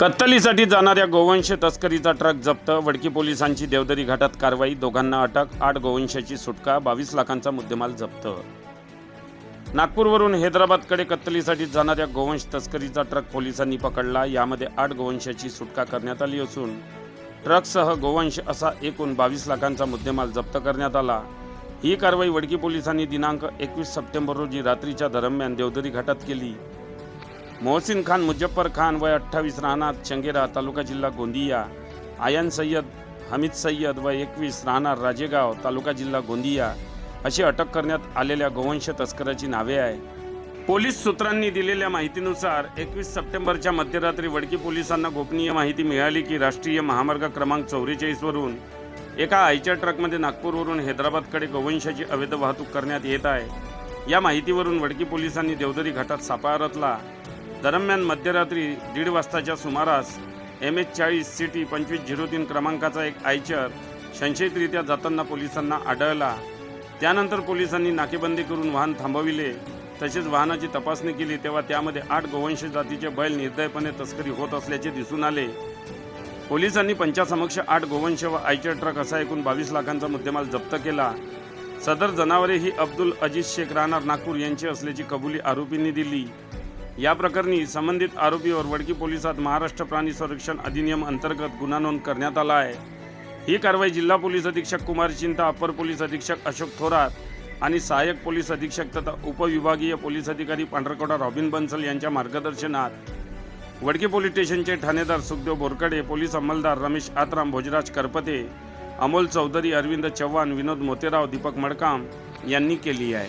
कत्तलीसाठी जाणाऱ्या गोवंश तस्करीचा ट्रक जप्त वडकी पोलिसांची देवदरी घाटात कारवाई दोघांना अटक आठ गोवंशाची सुटका बावीस लाखांचा मुद्देमाल जप्त. नागपूरवरून हैदराबादकडे कत्तलीसाठी जाणाऱ्या गोवंश तस्करीचा ट्रक पोलिसांनी पकडला यामध्ये आठ गोवंशाची सुटका करण्यात आली असून ट्रकसह गोवंश असा एकूण बावीस लाखांचा मुद्देमाल जप्त करण्यात आला. ही कारवाई वडकी पोलिसांनी दिनांक एकवीस सप्टेंबर रोजी रात्रीच्या दरम्यान देवदरी घाटात केली. मोहसिन खान मुजफ्फर खान वय अठ्ठावीस राहणार. चंगेरा तालुका जिल्हा गोंदिया. आयन सय्यद हमीद सय्यद वय एकवीस राहणार. राजेगाव तालुका जिल्हा गोंदिया. अशी अटक करण्यात आलेल्या गोवंश तस्कराची नावे आहे पोलीस सूत्रांनी दिलेल्या माहितीनुसार एकवीस सप्टेंबरच्या मध्यरात्री वडकी पोलिसांना गोपनीय माहिती मिळाली की राष्ट्रीय महामार्ग क्रमांक चौवेचाळीसवरून एका आयच्या ट्रकमध्ये नागपूरवरून हैदराबादकडे गोवंशाची अवैध वाहतूक करण्यात येत आहे. या माहितीवरून वडकी पोलिसांनी देवदरी घाटात सापळा रचला. दरम्यान मध्यरात्री दीड वाजताच्या सुमारास एम एच चाळीस सी टी पंचवीस झिरो तीन क्रमांकाचा एक आयचर संशयितरित्या जाताना पोलिसांना आढळला. त्यानंतर पोलिसांनी नाकेबंदी करून वाहन थांबविले. तसेच वाहनाची तपासणी केली तेव्हा त्यामध्ये आठ गोवंश जातीचे बैल निर्दयपणे तस्करी होत असल्याचे दिसून आले. पोलिसांनी पंचासमक्ष आठ गोवंश व आयचर ट्रक असा एकूण बावीस लाखांचा मुद्देमाल जप्त केला. सदर जनावरे ही अब्दुल अजीज शेख राहणार नागपूर यांची असल्याची कबुली आरोपींनी दिली. या प्रकरणी संबंधित आरोपीवर वडकी पोलिसात महाराष्ट्र प्राणी संरक्षण अधिनियम अंतर्गत गुन्हा नोंद करण्यात आला आहे. ही कारवाई जिल्हा पोलीस अधीक्षक कुमार चिंता अप्पर पोलीस अधीक्षक अशोक थोरात आणि सहाय्यक पोलीस अधीक्षक तथा उपविभागीय पोलीस अधिकारी पांढरकोटा रॉबिन बन्सल यांच्या मार्गदर्शनात वडकी पोलीस स्टेशनचे ठाणेदार सुखदेव बोरकडे पोलीस अंमलदार रमेश आत्राम भोजराज करपते अमोल चौधरी अरविंद चव्हाण विनोद मोतेराव दीपक मडकाम यांनी केली आहे.